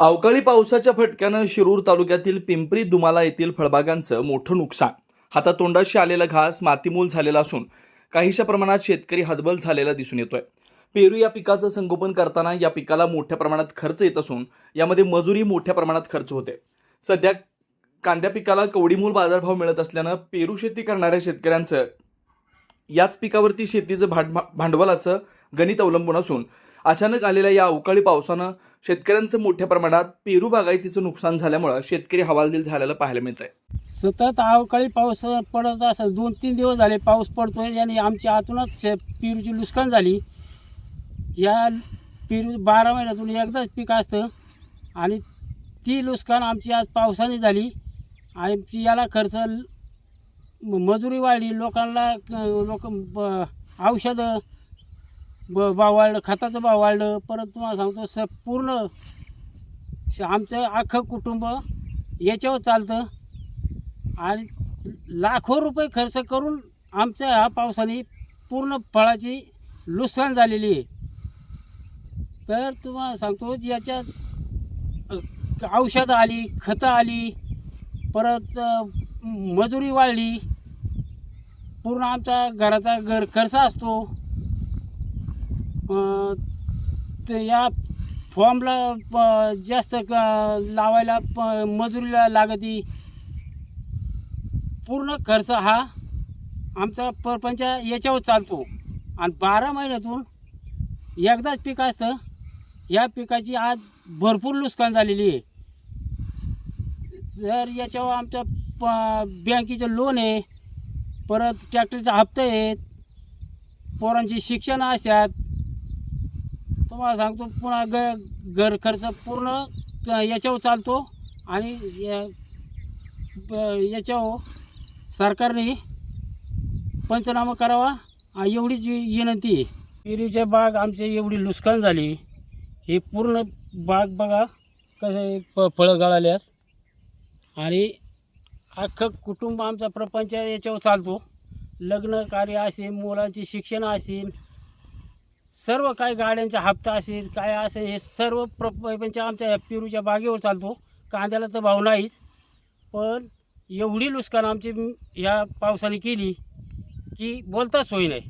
अवकाळी पावसाच्या फटक्यानं शिरूर तालुक्यातील पिंपरी दुमाला येथील फळबागांचं मोठं नुकसान. हातातोंडाशी आलेला घास मातीमूल झालेला असून काहीशा प्रमाणात शेतकरी हतबल झालेला दिसून येतोय. पेरू या पिकाचं संगोपन करताना या पिकाला मोठ्या प्रमाणात खर्च येत असून यामध्ये मजुरी मोठ्या प्रमाणात खर्च होते. सध्या कांद्या पिकाला कवडीमूल बाजारभाव मिळत असल्यानं पेरू शेती करणाऱ्या शेतकऱ्यांचं याच पिकावरती शेतीचं भांड भांडवलाचं गणित अवलंबून असून अचानक आलेल्या या अवकाळी पावसानं शेतकऱ्यांचं मोठ्या प्रमाणात पेरू बागायतीचं नुकसान झाल्यामुळं शेतकरी हवालदिल झालेलं पाहायला मिळत आहे सतत अवकाळी पाऊस पडत असं दोन तीन दिवस झाले पाऊस पडतोय आणि आमच्या आतूनच शे पेरूची नुकसान झाली. या पेरू बारा महिन्यातून एकदाच पीक असतं आणि ती नुकसान आमची आज पावसाने झाली. आमची याला खर्च मजुरी वाढली लोकांना लोक ब- औषधं ब भाव वाढलं खताचं भाव वाढलं. परत तुम्हाला सांगतो स पूर्ण श- आमचं अख्खं कुटुंब याच्यावर चालतं. आणि लाखो रुपये खर्च करून आमच्या ह्या पावसाने पूर्ण फळाची नुकसान झालेली आहे. तर तुम्हाला सांगतो याच्यात औषधं आली खतं आली परत मजुरी वाढली. पूर्ण आमचा घराचा घर खर्च असतो. ते या फॉर्मला प- जास्त क- लावायला प मजुरीला लागती. पूर्ण खर्च हा आमचा परपंच याच्यावर चालतो. आणि बारा महिन्यातून एकदाच पीक असतं. या पिकाची आज भरपूर नुकसान झालेली आहे. तर याच्यावर आमच्या प बँकेचं लोन आहे परत ट्रॅक्टरचे हप्ते आहेत पोरांची शिक्षण असतात तुम्हाला सांगतो पुन्हा ग घर खर्च पूर्ण क- याच्यावर चालतो आणि या- ब- याच्यावर सरकारने पंचनामा करावा आ, एवढीच वि- विनंती आहे. पेरूच्या बाग आमची एवढी नुकसान झाली हे पूर्ण बाग बघा कसं प फळं गळाल्यात. आणि अख्खं कुटुंब आमचा प्रपंच याच्यावर चालतो. लग्न कार्य असेल मुलांचे शिक्षण असेल सर्व काही गाड्यांचा हप्ता असेल काय असेल हे सर्व प्रपंच आमच्या या पेरूच्या बागेवर चालतो. कांद्याला तर भाव नाहीच. पण एवढी नुकसान आमची या पावसाने केली की बोलताच होई नाही.